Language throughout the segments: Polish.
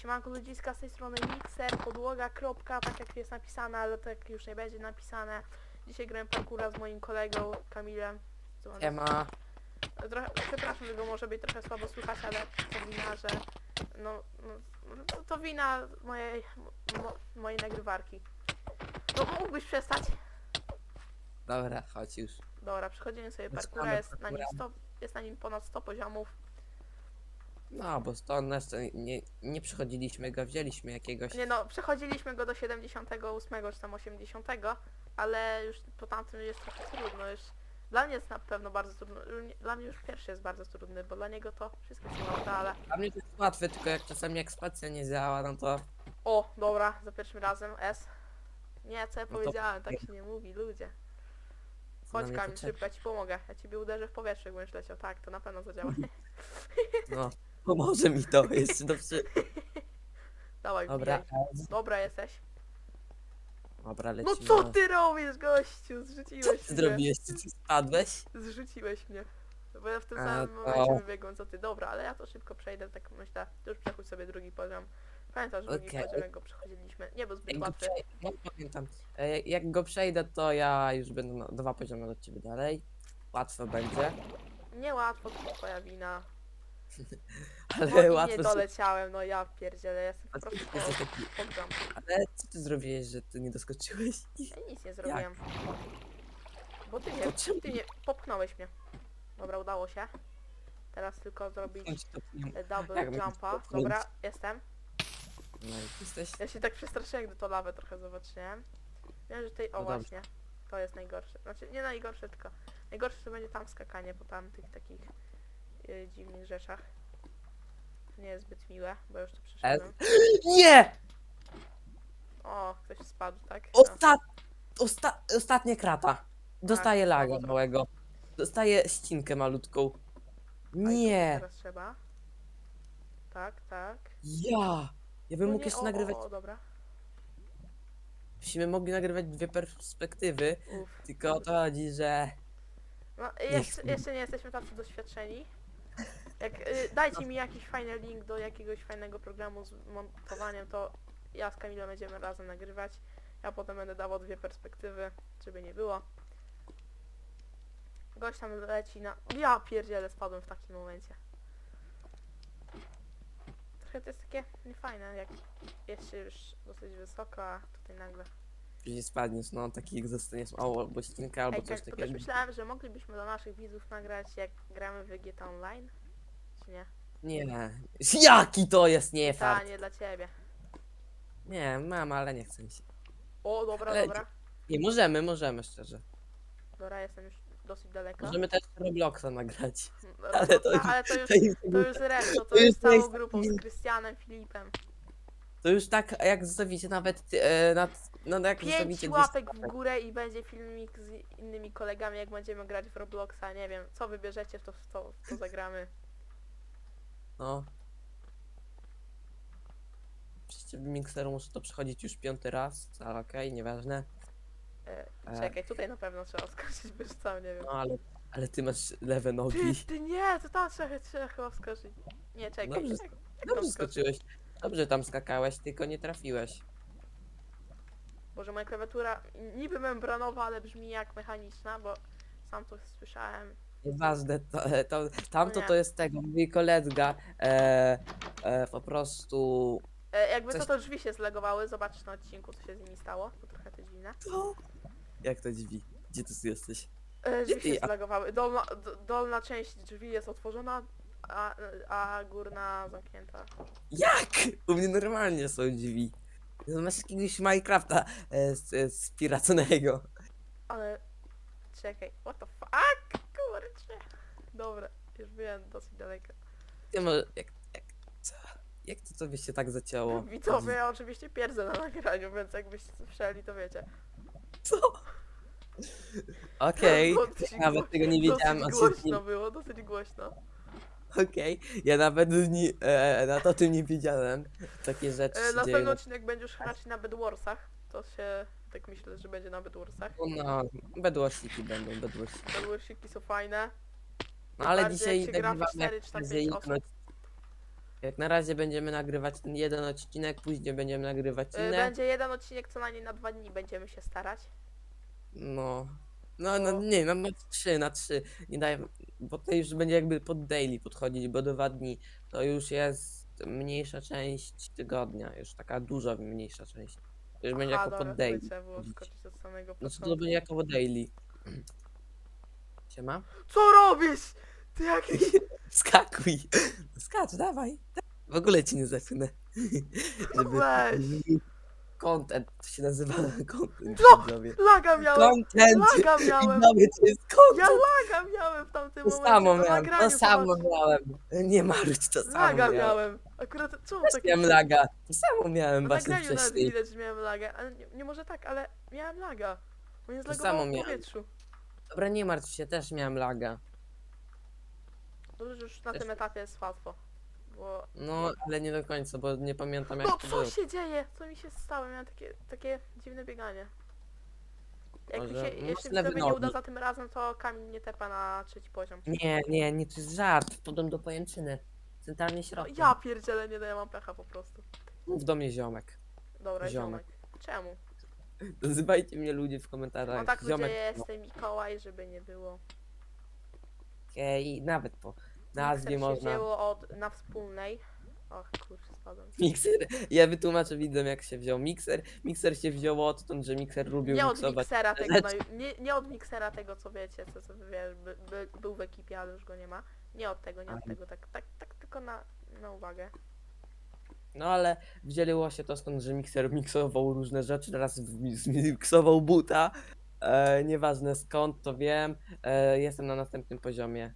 Siemanko ludziska, z tej strony Mixer, podłoga, kropka, tak jak jest napisane, ale tak już nie będzie napisane. Dzisiaj grałem parkura z moim kolegą Kamilem. Co mam- Siema. Trochę, przepraszam, że go może być trochę słabo słychać, ale to wina, że no, no to- to wina mojej, mo, mojej nagrywarki. No mógłbyś przestać? Dobra, chodź już. Dobra, przechodzimy sobie parkura, jest na, nim parkura. 100, jest na nim ponad 100 poziomów. No, bo stąd nas nie, nie przechodziliśmy go, wzięliśmy jakiegoś. Nie no, przechodziliśmy go do 78 czy tam 80, ale już po tamtym jest trochę trudno. Już dla mnie jest na pewno bardzo trudno. Dla mnie już pierwszy jest bardzo trudny, bo dla niego to wszystko jest łatwe, ale. Dla mnie to jest łatwe, tylko jak czasami jak spacja nie działa, no to O, dobra, za pierwszym razem S. Nie, co ja No to- powiedziałem, tak się nie mówi, ludzie. Chodź Kamil, szybko, ja ci pomogę. Ja ciebie uderzę w powietrze, jak będziesz leciał. Tak, to na pewno zadziała. No, pomoże mi to, jeszcze dobrze. Dawaj, Dobra. Dobra jesteś. dobra, No lecimy. co ty robisz, gościu? Co Zrzuciłeś ty mnie. zrobiłeś? Czy ty spadłeś? Zrzuciłeś mnie. Bo ja w tym A, samym to- momencie wybiegłem co ty. Dobra, ale ja to szybko przejdę, tak myślę. Ty już przechodź sobie drugi poziom. Pamiętasz drugi Okej. poziom, jak go przechodziliśmy? Nie był zbyt Jak go łatwy. przejdę, no, pamiętam. E, Jak go przejdę, to ja już będę na dwa poziomy od ciebie dalej. Łatwo będzie, Niełatwo, to twoja wina. ale No i nie łatwo. doleciałem, no ja pierdzielę, jestem po A ty prostu jesteś po, taki-. Ale co ty zrobiłeś, że ty nie doskoczyłeś? Ja nic nie zrobiłem. Bo ty To mnie, czemu- ty mnie, popchnąłeś mnie. Dobra, udało się. Teraz tylko zrobić e, double Jak mnie jumpa. popchnąć? Dobra, jestem. No jesteś? Ja się tak przestraszyłem, gdy to lawę trochę zobaczyłem. Wiem, że tej, o No dobrze. właśnie, to jest najgorsze. Znaczy, nie najgorsze, tylko najgorsze to będzie tam skakanie po tamtych takich y, dziwnych rzeczach. To nie jest zbyt miłe, bo już to przeszedłem. Nie! O, ktoś spadł, tak? No. Ostat... Osta... Ostatnia krata. Dostaję Tak, laga dobra. małego. Dostaję ścinkę malutką. A i tu Nie! Teraz trzeba. Tak, tak. Ja! Ja bym No mógł nie, jeszcze o, nagrywać... O, o, dobra. Byśmy mogli nagrywać dwie perspektywy, Uff. tylko o to chodzi, że... No, jeszcze, jeszcze nie jesteśmy tacy doświadczeni. Jak, y, dajcie mi jakiś fajny link do jakiegoś fajnego programu z montowaniem, to ja z Kamilem będziemy razem nagrywać. Ja potem będę dawał dwie perspektywy, żeby nie było. Gość tam leci na... Ja pierdzielę, spadłem w takim momencie. Trochę to jest takie niefajne, jak jest się już dosyć wysoko, a tutaj nagle... Jeśli spadniesz, no taki jak zostaniesz mało, albo ścinka, albo Ej, coś tak, to też takiego. myślałem, że moglibyśmy dla naszych widzów nagrać, jak gramy w GTA Online. Czy nie? Nie. Jaki to jest nie Ta, fart? nie dla ciebie. Nie, mam, ale nie chcę mi się. O, dobra, Ale- dobra. Nie, możemy, możemy, szczerze. Dobra, jestem już dosyć daleko. Możemy też Robloxa nagrać. Dobra, ale to- ale to już, To jest, to już resztą, to to już już z całą jest- grupą, z Krystianem, Filipem. to już tak, jak zostawicie nawet e, nad, no jak Pięć zostawicie 200 łapek w górę i będzie filmik z innymi kolegami, jak będziemy grać w Robloxa. Nie wiem, co wybierzecie, w to, w to, w to zagramy. No. Przecież mikseru muszę to przechodzić już piąty raz, ale okej, nieważne. E, E. czekaj, tutaj na pewno trzeba skoczyć, bo już sam nie wiem. No ale, ale ty masz lewe Ty, nogi. ty nie, to tam trzeba, trzeba chyba wskoczyć. Nie, czekaj. Dobrze, tam Dobrze skoczyć? skoczyłeś. Dobrze tam skakałeś, tylko nie trafiłeś. Boże, moja klawiatura niby membranowa, ale brzmi jak mechaniczna, bo sam to słyszałem. Nieważne, to, to, tamto to jest tego, mój kolega e, e, po prostu... E, jakby Coś- co to drzwi się zlegowały, zobaczysz na odcinku, co się z nimi stało, bo trochę to dziwne. Co? Jak to drzwi? Gdzie ty jesteś? E, Gdzie drzwi ty- się a- zlegowały. Dolna, d- dolna część drzwi jest otworzona, a, a górna zamknięta. Jak? U mnie normalnie są drzwi. Masz jakiegoś Minecrafta e, z, z piraconego. Ale czekaj, what the fuck? Dobra, już byłem dosyć daleko. Ty może, jak, jak, co? Jak to tobie się tak zacięło? Widzowie, ja oczywiście pierdzę na nagraniu, więc jakbyście słyszeli, to wiecie. Co? Okej, dosyć nawet tego nie wiedziałem. Dosyć głośno było, dosyć głośno. Okej, ja nawet nie, e, na to tym nie wiedziałem. Takie rzeczy E, się dzieją. następny odcinek będzie już raczej na Bedwarsach. To się, tak myślę, że będzie na Bedwarsach. No, bedwarsiki będą, bedwarsiki. Bedwarsiki są fajne. No ale Bardziej dzisiaj jak się gra w nagrywamy cztery tam jak na razie będziemy nagrywać ten jeden odcinek, później będziemy nagrywać Y, inne. Będzie jeden odcinek co najmniej na dwa dni, będziemy się starać. No. No, no No. nie, no na trzy, na trzy. Nie daj, bo to już będzie jakby pod daily podchodzić, bo dwa dni to już jest mniejsza część tygodnia, już taka dużo mniejsza część. To już będzie Aha, jako dobra, pod daily. trzeba było skoczyć od samego No co to początku. będzie jako pod daily. Siema? Co robisz? Ty jakiś... Skakuj! Skacz, dawaj. W ogóle ci nie zepchnę. Żeby... Weź. Content, to się nazywa content. Co? widzowie. Laga miałem! Content! Laga miałem! Widzowie, to jest Ja content! laga miałem w tamtym To momencie. samo na miałem, nagraniu, to samo zobacz. miałem. Nie marudź, to samo Laga miałem. miałem. Akurat czemu Też tak miałem laga. To samo miałem Na właśnie nagraniu nawet wcześniej. widać, że miałem lagę, ale nie, nie może tak, ale miałem laga. Bo nie zlagowało samo w miałem. powietrzu. Dobra, nie martw się, też miałem laga. Dobrze, już na tym etapie jest łatwo. Bo... No, ale nie do końca, bo nie pamiętam jak No to co było. się dzieje? Co mi się stało? Miałem takie, takie dziwne bieganie. Jak mi Może- się, może jeśli lewy nie uda za tym razem, to kamień nie tepa na trzeci poziom. Nie, nie, nie, to jest żart. Wpadłem do pajęczyny. Centralnie No, środkiem. ja pierdzielę, nie daję mam pecha po prostu. Mów do mnie ziomek. Dobra, Ziomek. ziomek. Czemu? Nazywajcie mnie ludzie w No komentarzach. tak ludzie, ziomek. jestem Mikołaj, żeby nie było. Okej, nawet po nazwie Mikser się można. wzięło od, na wspólnej. Och kurczę, spadłem. Mikser, ja wytłumaczę widzom jak się wziął mikser. Mikser się wziął odtąd, że mikser lubił Nie od miksować. miksera tego, na, nie, nie od miksera tego, co wiecie, co, co wiesz, by, by, był w ekipie, ale już go nie ma. Nie od tego, nie od tego, tak, tak, tak tylko na, na uwagę. No ale wzięło się to stąd, że mikser miksował różne rzeczy, teraz zmiksował buta. E, nieważne skąd, to wiem. E, jestem na następnym poziomie.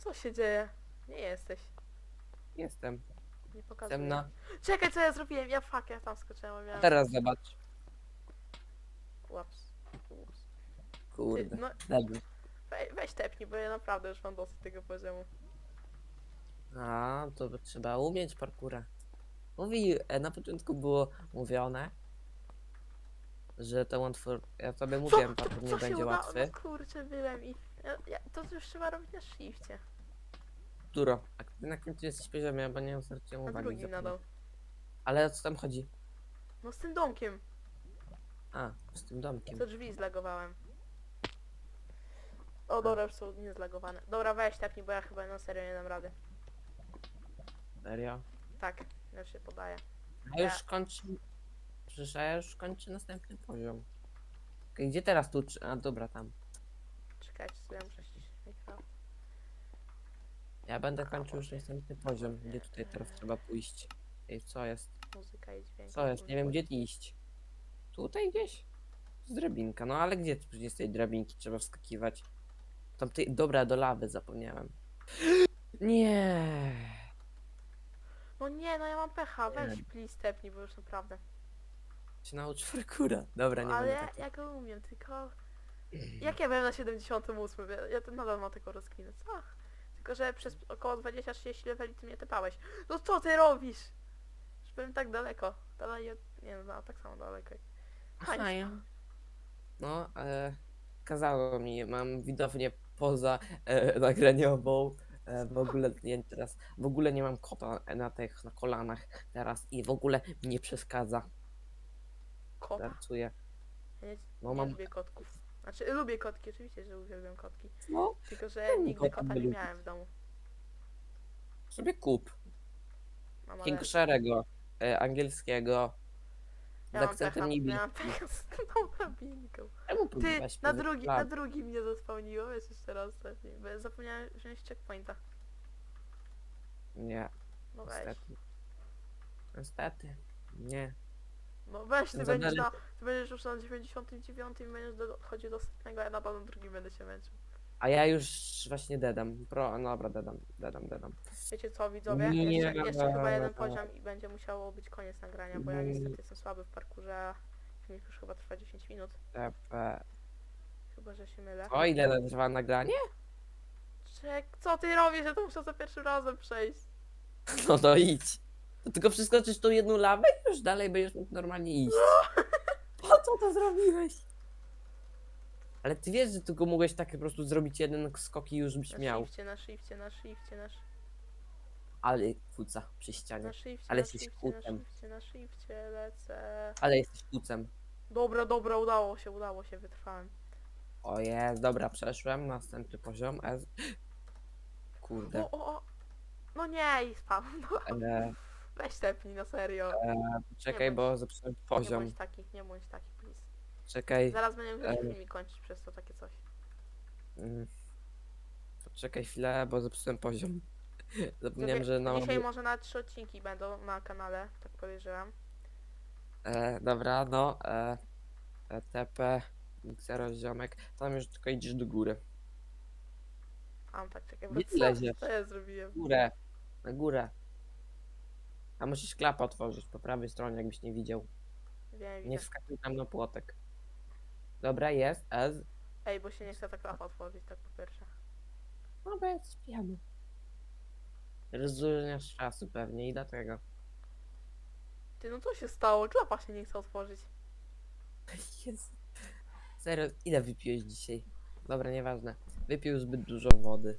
No co się dzieje? Nie jesteś. Jestem. Nie pokazuję. Jestem na... Czekaj, co ja zrobiłem? Ja fuck, ja tam skoczyłem, A miałem... teraz zobacz. Ups. Ups. Ty, Kurde. no, we, weź tepnij, bo ja naprawdę już mam dosyć tego poziomu. A, to trzeba umieć parkura. Mówi, e, na początku było mówione, że to łatwo, ja tobie mówiłem, parkour nie będzie udało? łatwy. No kurczę, byłem i... Ja, ja, to już trzeba robić na shifcie. Duro, a ty na ty jesteś poziomie, bo nie zwróciłem Na uwagi. drugim zapomniałem. nadal. Ale o co tam chodzi? No z tym domkiem. A, z tym domkiem. Co drzwi zlagowałem. O, dobra, już są niezlagowane. Dobra, weź tepnij, bo ja chyba na serio nie dam rady. Serio? Tak, już się podaję. A już kończę. Przecież ja już kończę następny poziom. Okej, gdzie teraz tu? A dobra, tam. Czekajcie, sobie ja muszę mikrofon. Ja będę kończył już następny poziom. Gdzie tutaj teraz trzeba pójść? Ej, co jest? Muzyka i dźwięk. Co jest? Nie wiem gdzie iść. Tutaj gdzieś? Z drabinka. No ale gdzie tu z tej drabinki trzeba wskakiwać? Tam ty... Dobra, do lawy zapomniałem. Nie. No nie, no ja mam pecha, weź please tepnij, bo już naprawdę. Się naucz parkura. Dobra, nie ale będę ja, taki. ja go umiem, tylko... Jak ja byłem na 78? Ja, ja to nadal mam taką rozkminę, co? Tylko, że przez około 20-30 leveli ty mnie tepałeś. No co ty robisz? Już byłem tak daleko. Dalej, od- nie no, tak samo daleko. Aha, ja. No, e, kazało mi, mam widownię poza e, nagraniową. E, w ogóle nie teraz, w ogóle nie mam kota na tych, na kolanach teraz i w ogóle mi nie przeszkadza. Kota? Żartuję. Ja nie, No nie mam, lubię kotków. Znaczy, lubię kotki, oczywiście, że uwielbiam kotki. no, Tylko, że Czemu nigdy kota kota nie lubisz? miałem w domu. sobie kup. Mam ale... King szarego, e, angielskiego, z Ja mam akcentem pecha, niebie. miałam pecha z tą drabinką. Czemu Ty, na drugi, na drugi mnie zaspawniło, wiesz, jeszcze raz ostatni, bo ja zapomniałem wziąć checkpointa. Nie, No weź. niestety. Niestety, nie. No weź, ty Za będziesz, na, ty będziesz już na 99 i będziesz do, chodził do setnego, a ja na drugim będę się męczył. A ja już właśnie dedam. Pro, no dobra, dedam, dedam, dedam. Wiecie co, widzowie? Nie. Jeszcze, jeszcze chyba jeden poziom i będzie musiało być koniec nagrania, bo ja Nie. niestety jestem słaby w parkurze, filmik już chyba trwa 10 minut. TP. Chyba, że się mylę. O ile trwa nagranie? Czek, co ty robisz? Ja to muszę za pierwszym razem przejść. No to idź. To tylko przeskoczysz tą jedną lawę i już dalej będziesz mógł normalnie iść. Po co to zrobiłeś? Ale ty wiesz, że tylko mogłeś tak po prostu zrobić jeden skok i już byś Na miał. shifcie, na shifcie, na shifcie, na sh... Ale kuca przy ścianie. Na shifcie, Ale na jesteś shifcie, na kutem. shifcie, na shifcie lecę. Ale jesteś kucem. Dobra, dobra, udało się, udało się, wytrwałem. O jest, dobra, przeszłem. Następny poziom. S. Kurde. O, o, o. No nie, i spadł. No, E, weź tepnij, na serio. czekaj, bądź- bo zepsułem Nie poziom. bądź taki, nie bądź taki, please. Czekaj. Zaraz będziemy e, już filmik kończyć przez to takie coś. Mm. Poczekaj chwilę, bo zepsułem poziom. Zapomniałem, że na Dzisiaj może nawet trzy odcinki będą na kanale, tak podejrzewam. e, Dobra, no. E, e, TP, Xero, ziomek. Tam już tylko idziesz do góry. A tak, czekaj, bo Gdzie co, leziesz? co ja zrobiłem? Górę. Na górę. A musisz klapę otworzyć po prawej stronie, jakbyś nie widział. Wiem, Nie widzę. wskakuj tam na płotek. Dobra, jest. S. Ej, bo się nie chce ta klapa otworzyć, tak po pierwsze. No bo jest pijany. Rozróżniasz czasu pewnie i dlatego. Ty, no co się stało? Klapa się nie chce otworzyć. Jezu. Serio, ile wypiłeś dzisiaj? Dobra, nieważne. Wypił zbyt dużo wody.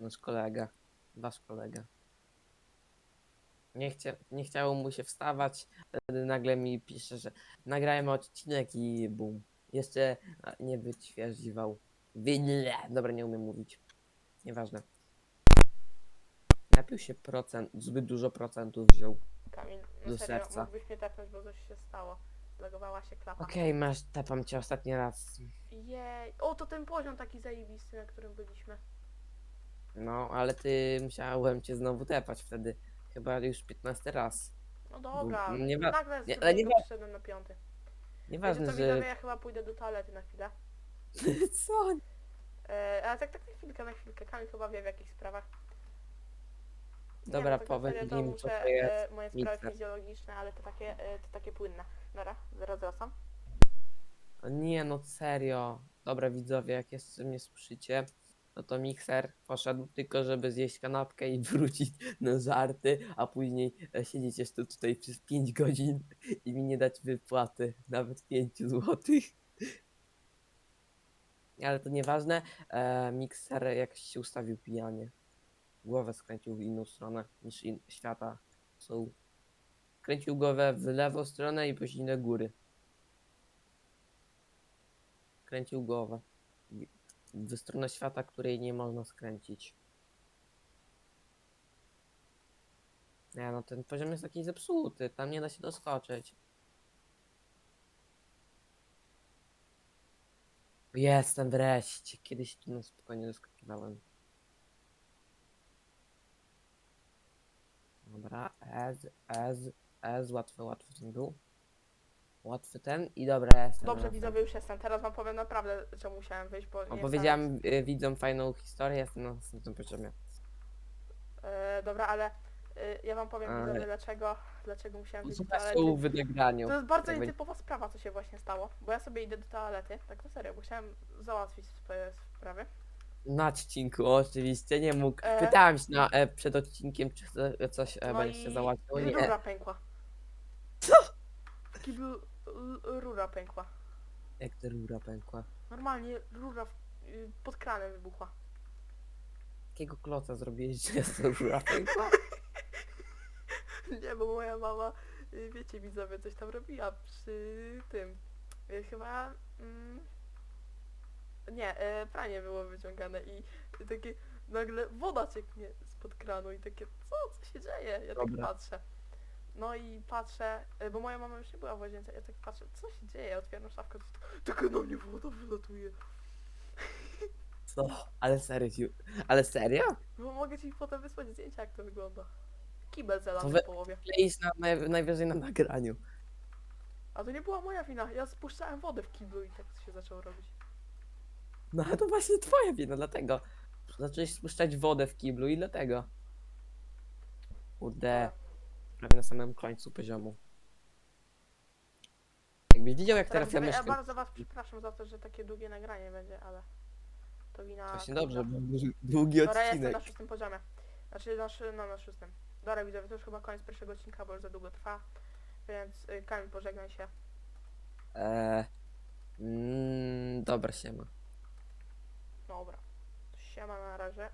Nasz kolega. Wasz kolega. Nie, chcia, nie chciało mu się wstawać. Wtedy nagle mi pisze, że nagrajmy odcinek i bum. Jeszcze nie wyćwierdziwał. Wyle. Dobra, nie umiem mówić. Nieważne. Napił się procent, zbyt dużo procentów wziął. Kamil, no Do serio, serca. mógłbyś mnie tepnąć, bo coś się stało. Zlogowała się klapa. Okej, masz, tepam cię ostatni raz. Jej. O, to ten poziom taki zajebisty, na którym byliśmy. No, ale ty musiałem cię znowu tepać wtedy. Chyba już 15 raz. No dobra, Bo nie wa- nagle nie- ale nie wa- przyszedłem na piąty. Wiecie Nieważne, co, widzowie, że... ja chyba pójdę do toalety na chwilę. Co? E, ale tak, tak na chwilkę, na chwilkę. Kamil chyba wie w jakich sprawach. Nie, Dobra, no tak na powiedz serio to im, co muszę, to jest e, moje sprawy fizjologiczne, ale to takie, e, to takie płynne. Dobra, zaraz wracam. Nie no, serio. Dobra, widzowie, jak jeszcze mnie słyszycie, no to mikser poszedł tylko, żeby zjeść kanapkę i wrócić na żarty, a później e, siedzieć jeszcze tutaj przez 5 godzin i mi nie dać wypłaty, nawet 5 złotych. Ale to nieważne, e, mikser jakoś się ustawił pijanie. Głowę skręcił w inną stronę niż in, świata są. Kręcił głowę w lewą stronę i później do góry. Kręcił głowę w- stronę świata, której nie można skręcić. Nie no, ten poziom jest taki zepsuty, tam nie da się doskoczyć. Jestem wreszcie, kiedyś tu na spokojnie doskakiwałem. Dobra, Ez, Ez, Ez, łatwy, łatwy ten był. Łatwy ten i dobra, ja jestem. Dobrze, widzowie, już jestem. Teraz wam powiem naprawdę, że musiałem wyjść, bo nie Opowiedziałem y, widzom fajną historię, jestem na następnym poziomie. E, dobra, ale e, ja wam powiem, Ale- widzowie, dlaczego, dlaczego musiałem wyjść do Zobaczcie toalety. w nagraniu. To jest bardzo jak będzie- nietypowa sprawa, co się właśnie stało, bo ja sobie idę do toalety, tak na serio, bo chciałem załatwić swoje sprawy. Na odcinku oczywiście nie mógł. E. Pytałem się na, e, przed odcinkiem, czy chce- coś e, No będzie się i załatwiło. Nie. rura pękła. Co? Kiblu l- rura pękła. Jak ta rura pękła? Normalnie rura w, y, pod kranem wybuchła. Jakiego kloca zrobiłeś, że jest ta rura pękła? Nie, bo moja mama, y, wiecie widzowie, coś tam robiła przy tym. Y, Chyba... Mm, nie, y, pranie było wyciągane i takie nagle woda cieknie spod kranu i takie, co, co się dzieje? Ja tak Dobra. patrzę. No i patrzę, y, bo moja mama już nie była w łazience, ja tak patrzę, co się dzieje? Otwieram szafkę, to taka na mnie woda wylatuje. Co? Ale serio? Ale serio? No mogę ci potem wysłać zdjęcia, jak to wygląda. Kibel zelany To we- w połowie. Kleisz na, naj, najwyżej na nagraniu. A to nie była moja wina, ja spuszczałem wodę w kiblu i tak się zaczęło robić. No ale to właśnie twoja wina, dlatego. Zacząłeś spuszczać wodę w kiblu i dlatego. Kurde, prawie na samym końcu poziomu. Jakbyś widział jak teraz ja ja mieszkam. bardzo was przepraszam za to, że takie długie nagranie będzie, ale to wina... Właśnie dobrze, bo był długi Dobra, ja jestem odcinek. na szóstym poziomie. Znaczy na, szy- no, na szóstym. Dobra widzowie, to już chyba koniec pierwszego odcinka, bo już za długo trwa. Więc y, Kamil, pożegnaj się. Eee, mm, dobra, siema. Dobra. Siema na razie.